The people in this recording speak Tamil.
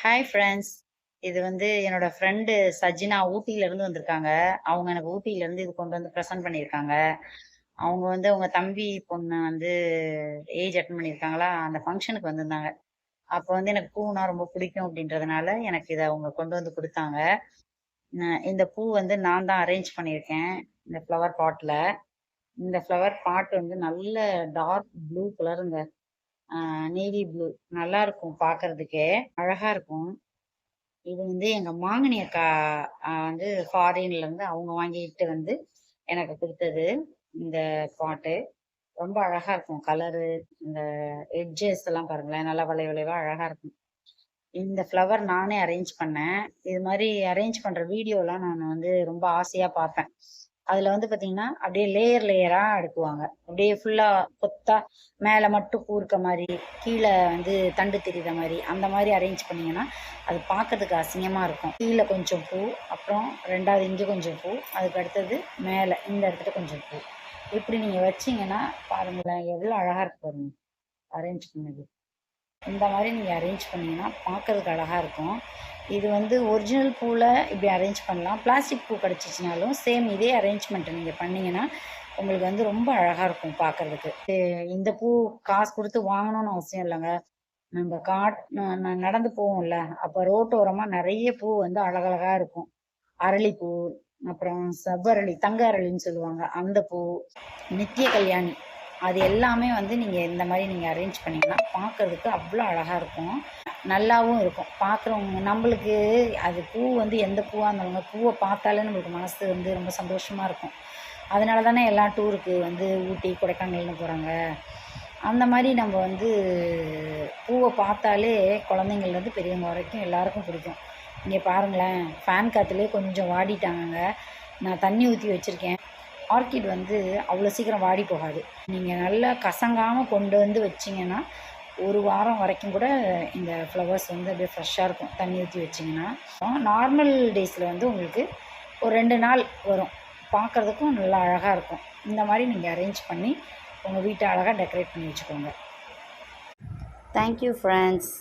ஹாய் ஃப்ரெண்ட்ஸ் இது வந்து என்னோட ஃப்ரெண்டு சஜினா ஊட்டியிலேருந்து வந்திருக்காங்க. அவங்க எனக்கு ஊட்டியிலேருந்து இது கொண்டு வந்து ப்ரெசென்ட் பண்ணியிருக்காங்க. அவங்க வந்து அவங்க தம்பி பொண்ணு வந்து ஏஜ் அட்டன் பண்ணியிருக்காங்களா? அந்த ஃபங்க்ஷனுக்கு வந்திருந்தாங்க. அப்போ வந்து எனக்கு பூனா ரொம்ப பிடிக்கும் அப்படின்றதுனால எனக்கு இதை அவங்க கொண்டு வந்து கொடுத்தாங்க. இந்த பூ வந்து நான் தான் அரேஞ்ச் பண்ணியிருக்கேன். இந்த ஃப்ளவர் பாட்டில் இந்த ஃப்ளவர் பாட் வந்து நல்ல டார்க் ப்ளூ கலருங்க நேவி ப்ளூ. நல்லா இருக்கும் பார்க்கறதுக்கே அழகா இருக்கும். இது வந்து எங்க மாங்கனி அக்கா வந்து ஃபாரின்ல இருந்து அவங்க வாங்கிட்டு வந்து எனக்கு கொடுத்தது இந்த பாட்டு. ரொம்ப அழகா இருக்கும். கலரு இந்த எட்ஜஸ் எல்லாம் பாருங்களேன். நல்லா வளை வளைவா அழகா இருக்கும். இந்த ஃப்ளவர் நானே அரேஞ்ச் பண்ணேன். இது மாதிரி அரேஞ்ச் பண்ற வீடியோலாம் நான் வந்து ரொம்ப ஆசையா பார்ப்பேன். அதுல வந்து பாத்தீங்கன்னா அப்படியே லேயர் லேயரா அடுக்குவாங்க. அப்படியே ஃபுல்லா கொத்தா மேல மட்டும் பூ மாதிரி கீழே வந்து தண்டு தெரியுற மாதிரி அந்த மாதிரி அரேஞ்ச் பண்ணீங்கன்னா அது பார்க்கறதுக்கு அசிங்கமா இருக்கும். கீழே கொஞ்சம் பூ அப்புறம் ரெண்டாவது இங்கே கொஞ்சம் பூ அதுக்கு அடுத்தது மேலே இந்த இடத்துல கொஞ்சம் பூ. இப்படி நீங்க வச்சீங்கன்னா பாருங்களேன் எவ்வளோ அழகா இருக்கு பாருங்க. அரேஞ்ச் பண்ணது. இந்த மாதிரி நீங்கள் அரேஞ்ச் பண்ணிங்கன்னா பார்க்கறதுக்கு அழகாக இருக்கும். இது வந்து ஒரிஜினல் பூவில் இப்படி அரேஞ்ச் பண்ணலாம். பிளாஸ்டிக் பூ கிடச்சிச்சினாலும் சேம் இதே அரேஞ்ச்மெண்ட்டை நீங்கள் பண்ணிங்கன்னா உங்களுக்கு வந்து ரொம்ப அழகாக இருக்கும் பார்க்கறதுக்கு இந்த பூ காசு கொடுத்து வாங்கணும்னு அவசியம் இல்லைங்க. நம்ம காட் நடந்து போவோம்ல. அப்போ ரோட்டோரமாக நிறைய பூ வந்து அழகழகாக இருக்கும். அரளிப்பூ அப்புறம் செவ்வரளி தங்க அரளின்னு சொல்லுவாங்க. அந்த பூ நித்திய கல்யாணி. அது எல்லாமே வந்து நீங்கள் இந்த மாதிரி நீங்கள் அரேஞ்ச் பண்ணிங்கன்னா பார்க்குறதுக்கு அவ்வளோ அழகாக இருக்கும். நல்லாவும் இருக்கும். பார்க்குறவங்க நம்மளுக்கு அது பூ வந்து எந்த பூவாக இருந்தாலும் பூவை பார்த்தாலே நம்மளுக்கு மனசு வந்து ரொம்ப சந்தோஷமாக இருக்கும். அதனால தானே எல்லா டூருக்கு வந்து ஊட்டி கொடைக்கானல்னு போகிறாங்க அந்த மாதிரி நம்ம வந்து பூவை பார்த்தாலே குழந்தைங்கள்லேருந்து பெரியவங்க வரைக்கும் எல்லாருக்கும் பிடிக்கும். இங்கே பாருங்களேன் ஃபேன் காற்றுலேயே கொஞ்சம் வாடிட்டாங்க நான் தண்ணி ஊற்றி வச்சுருக்கேன். ஆர்கிட் வந்து அவ்வளோ சீக்கிரம் வாடி போகாது. நீங்கள் நல்லா கசங்காமல் கொண்டு வந்து வச்சிங்கன்னா ஒரு வாரம் வரைக்கும் கூட இந்த ஃப்ளவர்ஸ் வந்து அப்படியே ஃப்ரெஷ்ஷாக இருக்கும். தண்ணி ஊற்றி வச்சிங்கன்னா நார்மல் டேஸில் வந்து உங்களுக்கு ஒரு ரெண்டு நாள் வரும். பார்க்குறதுக்கும் நல்லா அழகாக இருக்கும். இந்த மாதிரி நீங்கள் அரேஞ்ச் பண்ணி உங்கள் வீட்டை அழகாக டெக்கரேட் பண்ணி வச்சுக்கோங்க. Thank you friends